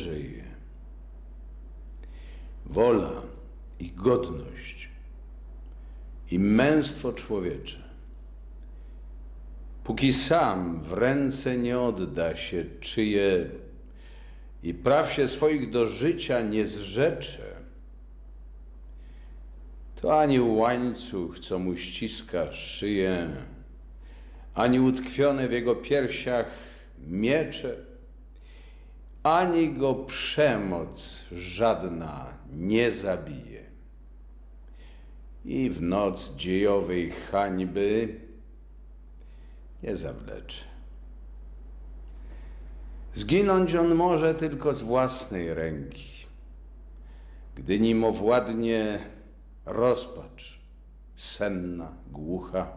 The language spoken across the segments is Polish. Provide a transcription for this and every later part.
żyje, wola i godność i męstwo człowiecze, póki sam w ręce nie odda się czyje i praw się swoich do życia nie zrzecze, to ani łańcuch, co mu ściska szyję, ani utkwione w jego piersiach miecze, ani go przemoc żadna nie zabije. I w noc dziejowej hańby nie zawlecze. Zginąć on może tylko z własnej ręki, gdy nim owładnie rozpacz senna, głucha,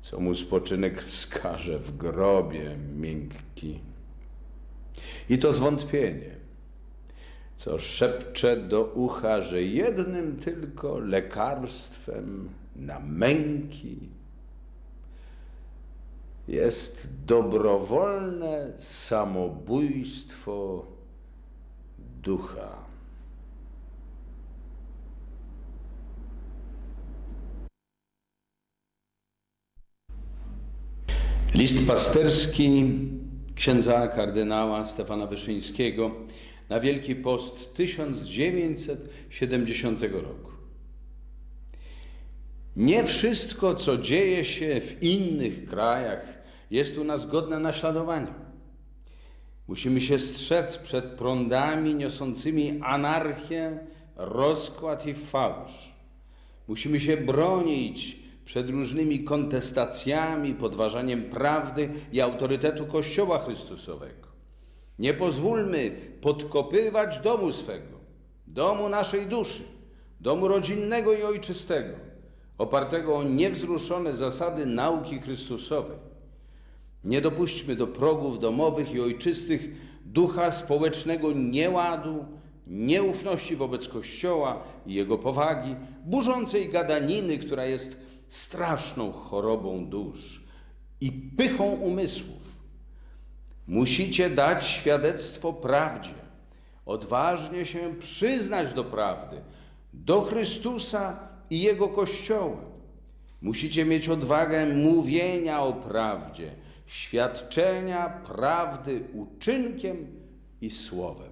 co mu spoczynek wskaże w grobie miękki. I to zwątpienie, co szepcze do ucha, że jednym tylko lekarstwem na męki jest dobrowolne samobójstwo ducha. List pasterski księdza kardynała Stefana Wyszyńskiego na Wielki Post 1970 roku. Nie wszystko, co dzieje się w innych krajach, jest u nas godne naśladowania. Musimy się strzec przed prądami niosącymi anarchię, rozkład i fałsz. Musimy się bronić przed różnymi kontestacjami, podważaniem prawdy i autorytetu Kościoła Chrystusowego. Nie pozwólmy podkopywać domu swego, domu naszej duszy, domu rodzinnego i ojczystego, opartego o niewzruszone zasady nauki Chrystusowej. Nie dopuśćmy do progów domowych i ojczystych ducha społecznego nieładu, nieufności wobec Kościoła i jego powagi, burzącej gadaniny, która jest straszną chorobą dusz i pychą umysłów. Musicie dać świadectwo prawdzie, odważnie się przyznać do prawdy, do Chrystusa i Jego Kościoła. Musicie mieć odwagę mówienia o prawdzie, świadczenia prawdy uczynkiem i słowem.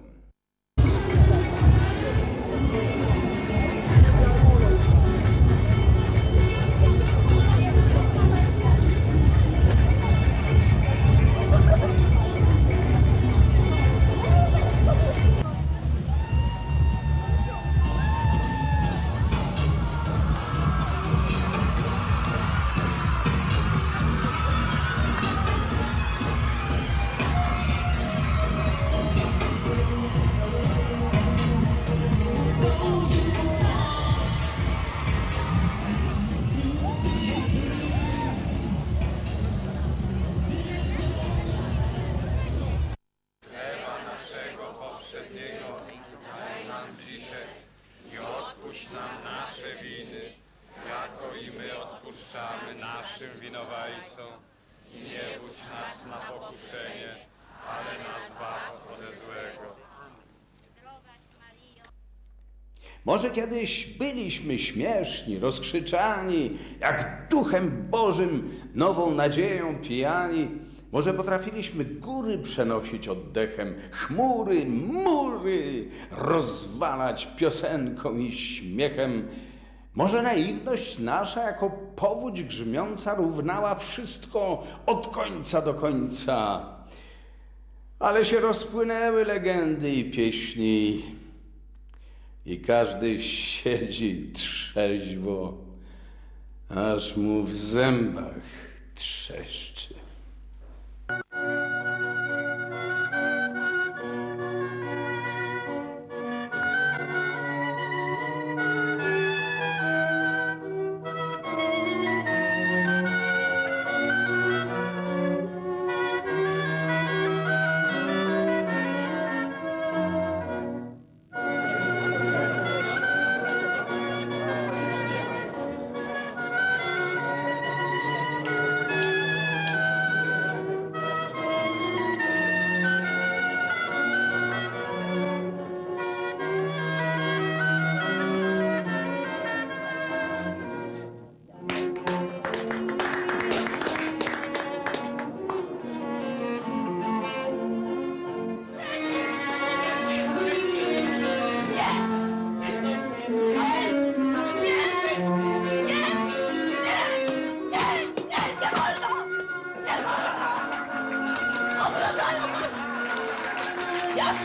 Może kiedyś byliśmy śmieszni, rozkrzyczani, jak duchem Bożym, nową nadzieją pijani. Może potrafiliśmy góry przenosić oddechem, chmury, mury rozwalać piosenką i śmiechem. Może naiwność nasza jako powódź grzmiąca równała wszystko od końca do końca. Ale się rozpłynęły legendy i pieśni i każdy siedzi trzeźwo, aż mu w zębach trzeszczy.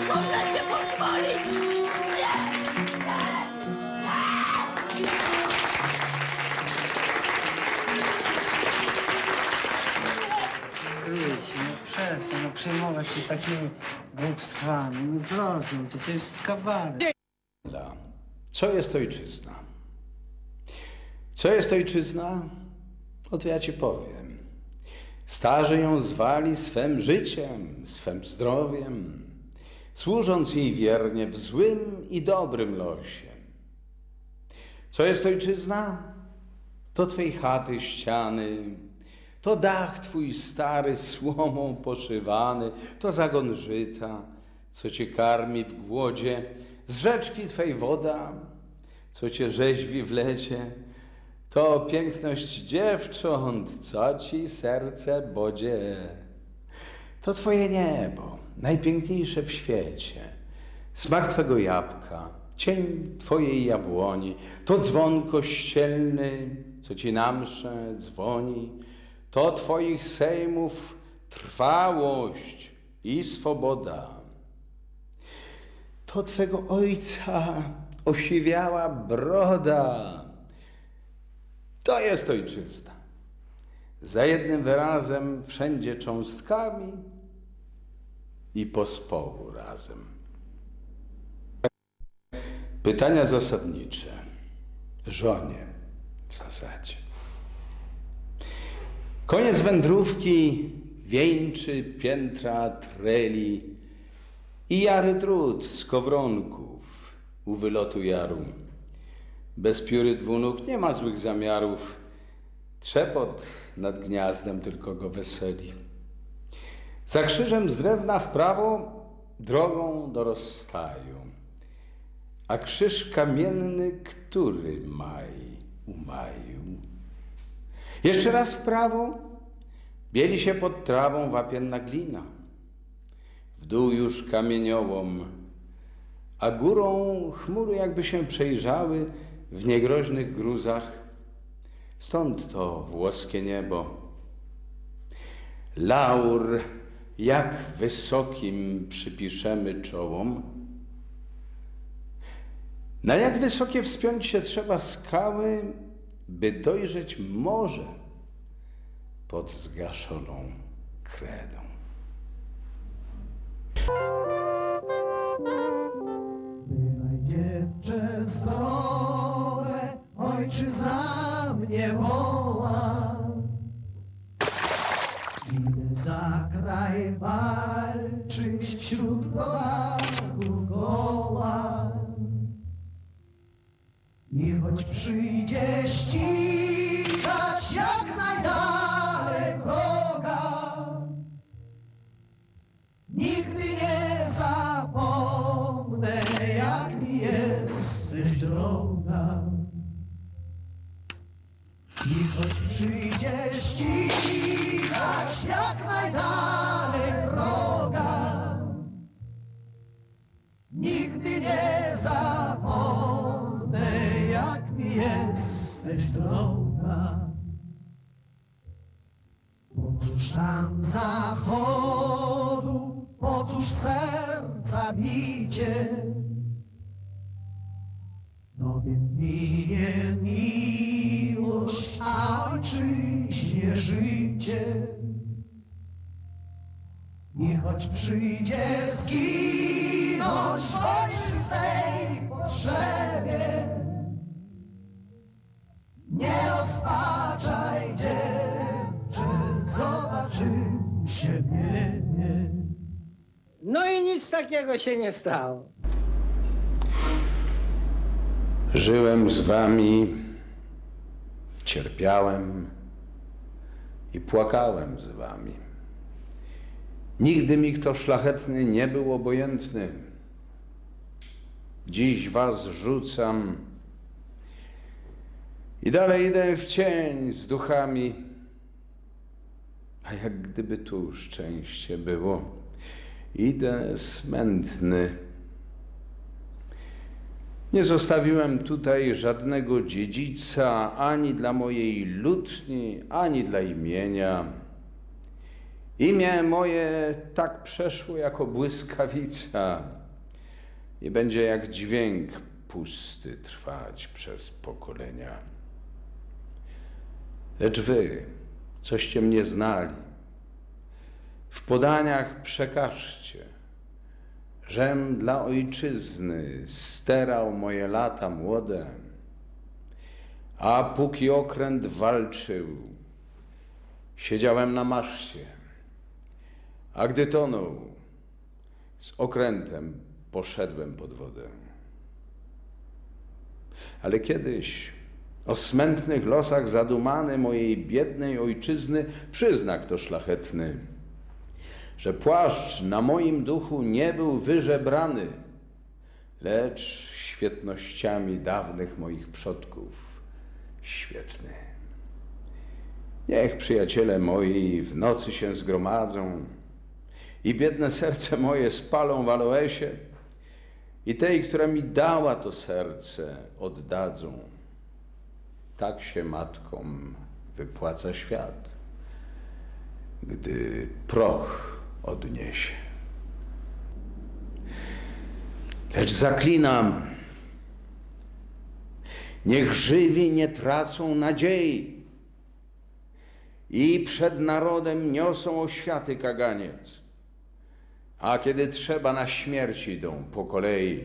Możecie pozwolić? Nie! Ryś, no przestań, no przejmować się takimi głupstwami. No zrozum, to, to jest kabaret. Dla. Co jest ojczyzna? Co jest ojczyzna? Oto ja ci powiem. Starzy ją zwali swym życiem, swym zdrowiem, służąc jej wiernie w złym i dobrym losie. Co jest ojczyzna? To twej chaty ściany, to dach twój stary, słomą poszywany, to zagon żyta, co cię karmi w głodzie, z rzeczki twej woda, co cię rzeźwi w lecie, to piękność dziewcząt, co ci serce bodzie. To twoje niebo, najpiękniejsze w świecie, smak twego jabłka, cień twojej jabłoni, to dzwon kościelny, co ci na mszę dzwoni, to twoich sejmów trwałość i swoboda. To twego ojca osiwiała broda. To jest ojczyzna. Za jednym wyrazem wszędzie cząstkami i pospołu razem. Pytania zasadnicze. Żonie w zasadzie. Koniec wędrówki wieńczy piętra treli i jary trud z kowronków u wylotu jaru. Bez pióry dwunóg nie ma złych zamiarów. Trzepot nad gniazdem tylko go weseli. Za krzyżem z drewna w prawo drogą do rozstaju. A krzyż kamienny, który maj umaju. Jeszcze raz w prawo bieli się pod trawą wapienna glina. W dół już kamieniołom, a górą chmury jakby się przejrzały w niegroźnych gruzach. Stąd to włoskie niebo. Laur, jak wysokim przypiszemy czołom? Na jak wysokie wspiąć się trzeba skały, by dojrzeć morze pod zgaszoną kredą. Dziewczę zdrowe, ojczyzna mnie woła. Za kraj walczyć wśród rodaków goła. I choć przyjdzie ścigać jak najdalej Tobie minie miłość, a ojczyźnie życie. I choć przyjdzie zginąć w ojczystej potrzebie, nie rozpaczaj dziewczę, zobaczył siebie. No i nic takiego się nie stało. Żyłem z wami, cierpiałem i płakałem z wami. Nigdy mi kto szlachetny nie był obojętny. Dziś was rzucam i dalej idę w cień z duchami. A jak gdyby tu szczęście było, idę smętny. Nie zostawiłem tutaj żadnego dziedzica ani dla mojej lutni, ani dla imienia. Imię moje tak przeszło jako błyskawica i będzie jak dźwięk pusty trwać przez pokolenia. Lecz wy, coście mnie znali, w podaniach przekażcie, żem dla ojczyzny sterał moje lata młode, a póki okręt walczył, siedziałem na maszcie, a gdy tonął, z okrętem poszedłem pod wodę. Ale kiedyś o smętnych losach zadumany mojej biednej ojczyzny przyznak to szlachetny, że płaszcz na moim duchu nie był wyżebrany, lecz świetnościami dawnych moich przodków świetny. Niech przyjaciele moi w nocy się zgromadzą i biedne serce moje spalą w aloesie i tej, która mi dała to serce, oddadzą. Tak się matkom wypłaca świat, gdy proch odniesie. Lecz zaklinam, niech żywi nie tracą nadziei i przed narodem niosą oświaty kaganiec. A kiedy trzeba, na śmierć idą po kolei,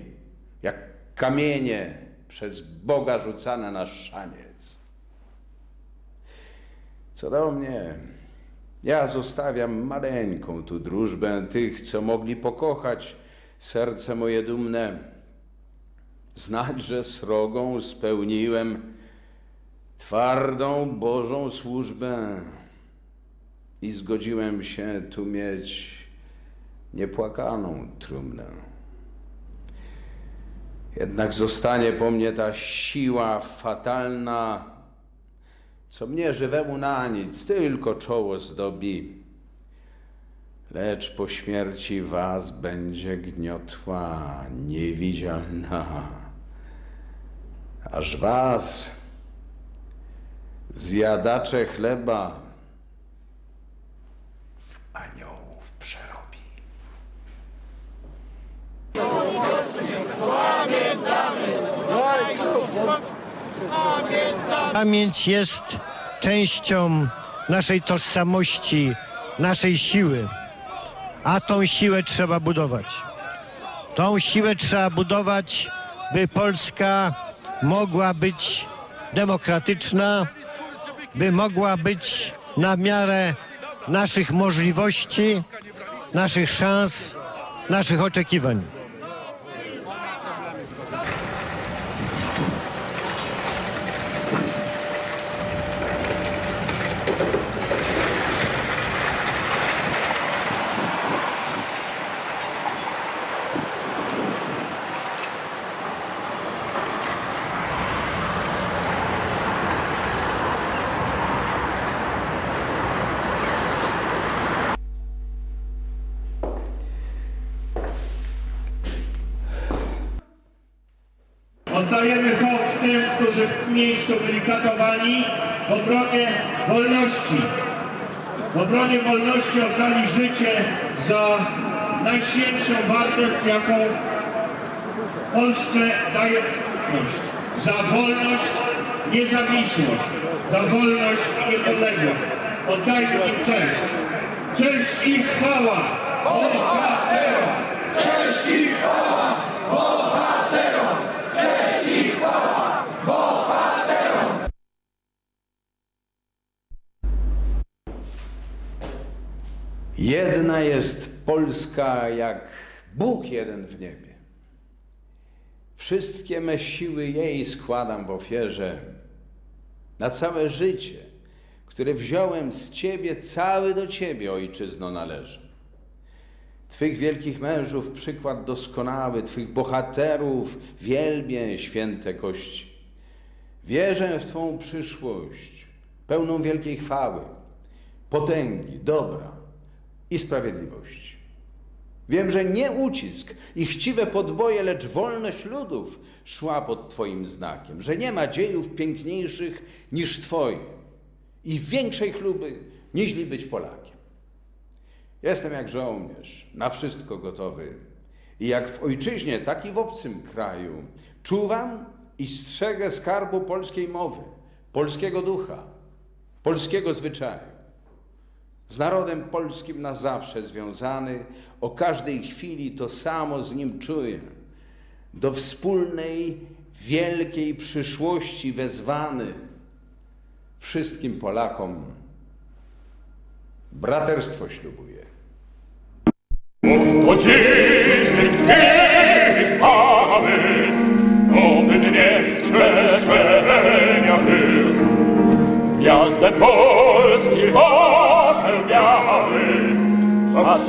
jak kamienie przez Boga rzucane na szaniec. Co do mnie, ja zostawiam maleńką tu drużbę tych, co mogli pokochać serce moje dumne. Znać, że srogą spełniłem twardą Bożą służbę i zgodziłem się tu mieć niepłakaną trumnę. Jednak zostanie po mnie ta siła fatalna, co mnie żywemu na nic, tylko czoło zdobi. Lecz po śmierci was będzie gniotła niewidzialna, aż was, zjadacze chleba, w aniołów Pamięć jest częścią naszej tożsamości, naszej siły, a tą siłę trzeba budować. Tą siłę trzeba budować, by Polska mogła być demokratyczna, by mogła być na miarę naszych możliwości, naszych szans, naszych oczekiwań. Oddajemy hołd tym, którzy w miejscu byli katowani w obronie wolności. W obronie wolności oddali życie za najświętszą wartość, jaką Polsce daje wolność. Za wolność, niezawisłość, za wolność i niepodległość. Oddajmy im cześć. Cześć i chwała! Cześć i chwała bohaterom! Jedna jest Polska jak Bóg jeden w niebie. Wszystkie me siły jej składam w ofierze na całe życie, które wziąłem z Ciebie, cały do Ciebie, Ojczyzno, należy. Twych wielkich mężów przykład doskonały, Twych bohaterów wielbię, święte kości. Wierzę w Twą przyszłość, pełną wielkiej chwały, potęgi, dobra i sprawiedliwość. Wiem, że nie ucisk i chciwe podboje, lecz wolność ludów szła pod Twoim znakiem, że nie ma dziejów piękniejszych niż Twoje i większej chluby niż być Polakiem. Jestem jak żołnierz, na wszystko gotowy i jak w ojczyźnie, tak i w obcym kraju czuwam i strzegę skarbu polskiej mowy, polskiego ducha, polskiego zwyczaju z narodem polskim na zawsze związany, o każdej chwili to samo z nim czuję. Do wspólnej, wielkiej przyszłości wezwany wszystkim Polakom braterstwo ślubuje. Godziny